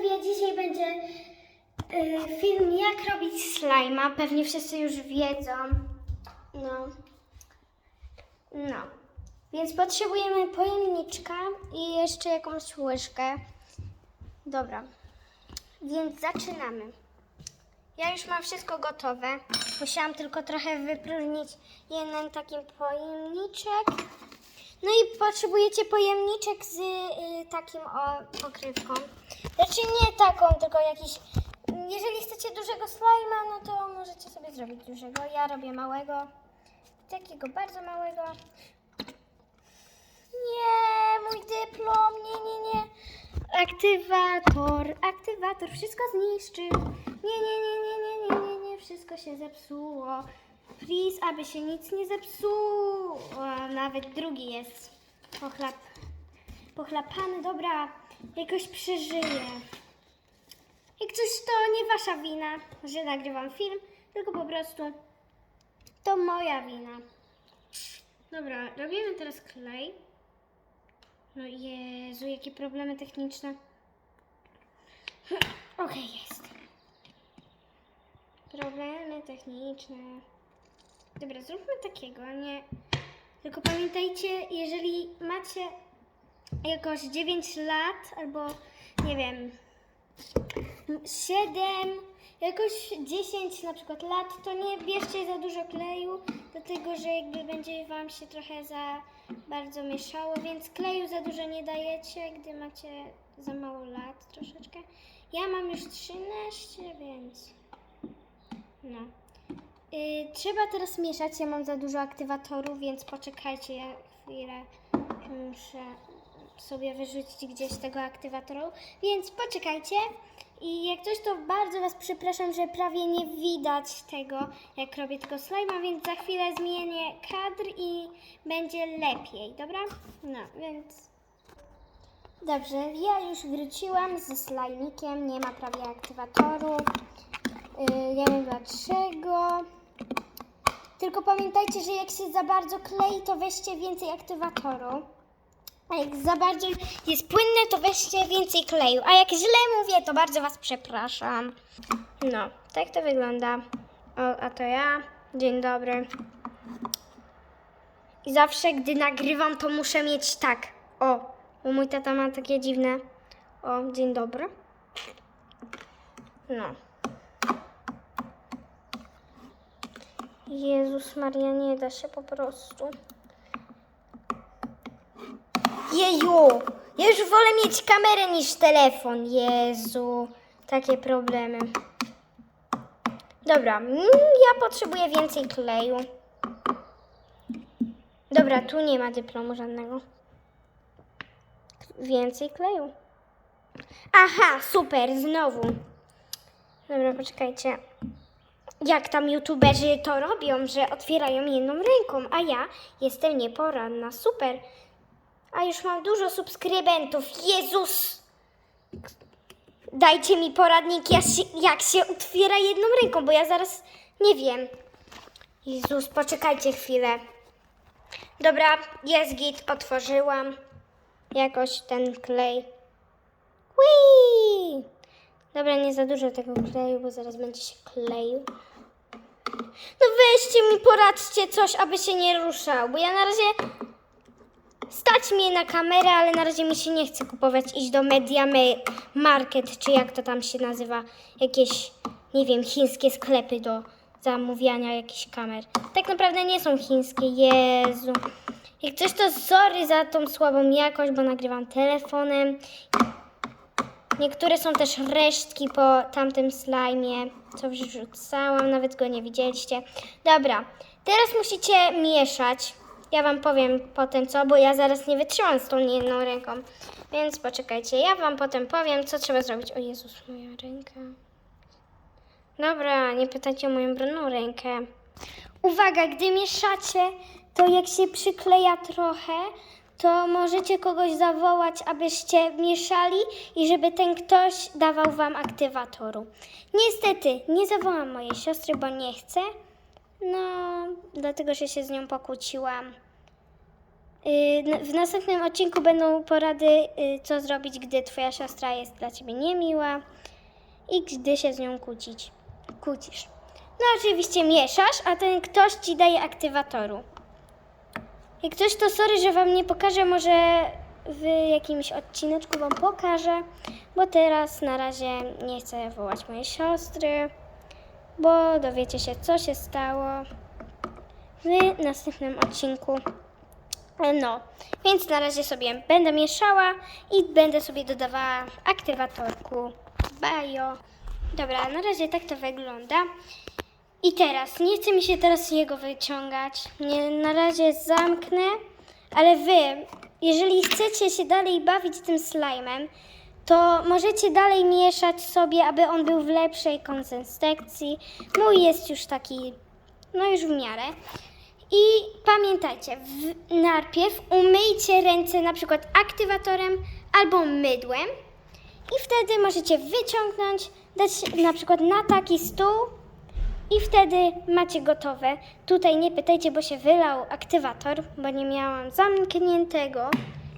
widzowie, dzisiaj będzie y, film jak robić slajma. Pewnie wszyscy już wiedzą. No. No. Więc potrzebujemy pojemniczka i jeszcze jakąś łyżkę. Dobra. Więc zaczynamy. Ja już mam wszystko gotowe. Musiałam tylko trochę wypróżnić jeden taki pojemniczek. No i potrzebujecie pojemniczek z y, takim o, pokrywką. Znaczy nie taką, tylko jakiś. Jeżeli chcecie dużego slajma, no to możecie sobie zrobić dużego. Ja robię małego. Takiego bardzo małego. Nie, mój dyplom, nie, nie, nie. Aktywator, aktywator, wszystko zniszczy. Nie, nie, nie, nie, nie, nie, nie, nie, wszystko się zepsuło. Please, aby się nic nie zepsuło. Nawet drugi jest pochlap, pochlapany. Dobra, jakoś przeżyję. Jak coś to nie wasza wina, że nagrywam film, tylko po prostu to moja wina. Dobra, robimy teraz klej. No Jezu, jakie problemy techniczne. Okej, jest. Problemy techniczne. Dobra, zróbmy takiego, nie. Tylko pamiętajcie, jeżeli macie jakoś 9 lat albo nie wiem, 7, jakoś 10 na przykład lat, to nie bierzcie za dużo kleju, dlatego że jakby będzie Wam się trochę za bardzo mieszało, więc kleju za dużo nie dajecie, gdy macie za mało lat troszeczkę. Ja mam już 13, więc no. Y, trzeba teraz mieszać, ja mam za dużo aktywatorów, więc poczekajcie chwilę. Muszę sobie wyrzucić gdzieś tego aktywatora, więc poczekajcie. I jak coś, to bardzo Was przepraszam, że prawie nie widać tego, jak robię tego slajma, więc za chwilę zmienię kadr i będzie lepiej, dobra? No, więc... Dobrze, ja już wróciłam ze slajmikiem, nie ma prawie aktywatorów. Yy, ja wiem dlaczego. Tylko pamiętajcie, że jak się za bardzo klei, to weźcie więcej aktywatorów. A jak za bardzo jest płynne, to weźcie więcej kleju. A jak źle mówię, to bardzo Was przepraszam. No, tak to wygląda. O, a to ja. Dzień dobry. I zawsze, gdy nagrywam, to muszę mieć tak. O, bo mój tata ma takie dziwne. O, dzień dobry. No. Jezus Maria, nie da się po prostu. Jeju! Ja już wolę mieć kamerę niż telefon. Jezu, takie problemy. Dobra, mm, ja potrzebuję więcej kleju. Dobra, tu nie ma dyplomu żadnego. Więcej kleju. Aha, super, znowu. Dobra, poczekajcie. Jak tam youtuberzy to robią, że otwierają jedną ręką, a ja jestem nieporanna. Super. A już mam dużo subskrybentów. Jezus! Dajcie mi poradnik, jak się, jak się otwiera jedną ręką, bo ja zaraz nie wiem. Jezus, poczekajcie chwilę. Dobra, jest git, otworzyłam. Jakoś ten klej. Whee! Dobra, nie za dużo tego kleju, bo zaraz będzie się kleił. No weźcie mi, poradźcie coś, aby się nie ruszał, bo ja na razie Stać mnie na kamerę, ale na razie mi się nie chce kupować, iść do Media Me- Market, czy jak to tam się nazywa, jakieś, nie wiem, chińskie sklepy do zamawiania jakichś kamer. Tak naprawdę nie są chińskie, Jezu. Jak coś to sorry za tą słabą jakość, bo nagrywam telefonem. Niektóre są też resztki po tamtym slajmie, co wrzucałam, nawet go nie widzieliście. Dobra, teraz musicie mieszać. Ja wam powiem potem co, bo ja zaraz nie wytrzymam z tą jedną ręką. Więc poczekajcie, ja wam potem powiem, co trzeba zrobić. O Jezus, moja ręka. Dobra, nie pytajcie o moją brudną rękę. Uwaga, gdy mieszacie, to jak się przykleja trochę, to możecie kogoś zawołać, abyście mieszali i żeby ten ktoś dawał wam aktywatoru. Niestety, nie zawołam mojej siostry, bo nie chcę. No, dlatego, że się z nią pokłóciłam. Y, W następnym odcinku będą porady, y, co zrobić, gdy twoja siostra jest dla ciebie niemiła i gdy się z nią kłócić, kłócisz. No oczywiście mieszasz, a ten ktoś ci daje aktywatoru. Jak ktoś to sorry, że wam nie pokażę, może w jakimś odcineczku wam pokażę, bo teraz na razie nie chcę wołać mojej siostry, bo dowiecie się co się stało w następnym odcinku. E, No, więc na razie sobie będę mieszała i będę sobie dodawała aktywatorku Bajo. Dobra, na razie tak to wygląda. I teraz, nie chce mi się teraz jego wyciągać. Nie, na razie zamknę, ale wy, jeżeli chcecie się dalej bawić tym slime'em, to możecie dalej mieszać sobie, aby on był w lepszej konsystencji. Mój jest już taki, no już w miarę. I pamiętajcie, w, najpierw umyjcie ręce na przykład aktywatorem albo mydłem i wtedy możecie wyciągnąć, dać na przykład na taki stół i wtedy macie gotowe. Tutaj nie pytajcie, bo się wylał aktywator, bo nie miałam zamkniętego.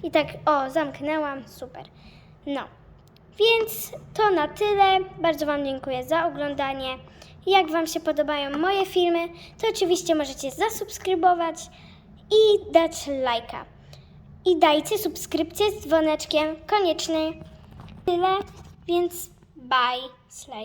I tak, o, zamknęłam, super. No, więc to na tyle. Bardzo Wam dziękuję za oglądanie. Jak Wam się podobają moje filmy, to oczywiście możecie zasubskrybować i dać lajka. I dajcie subskrypcję z dzwoneczkiem konieczny. Tyle, więc bye, slay.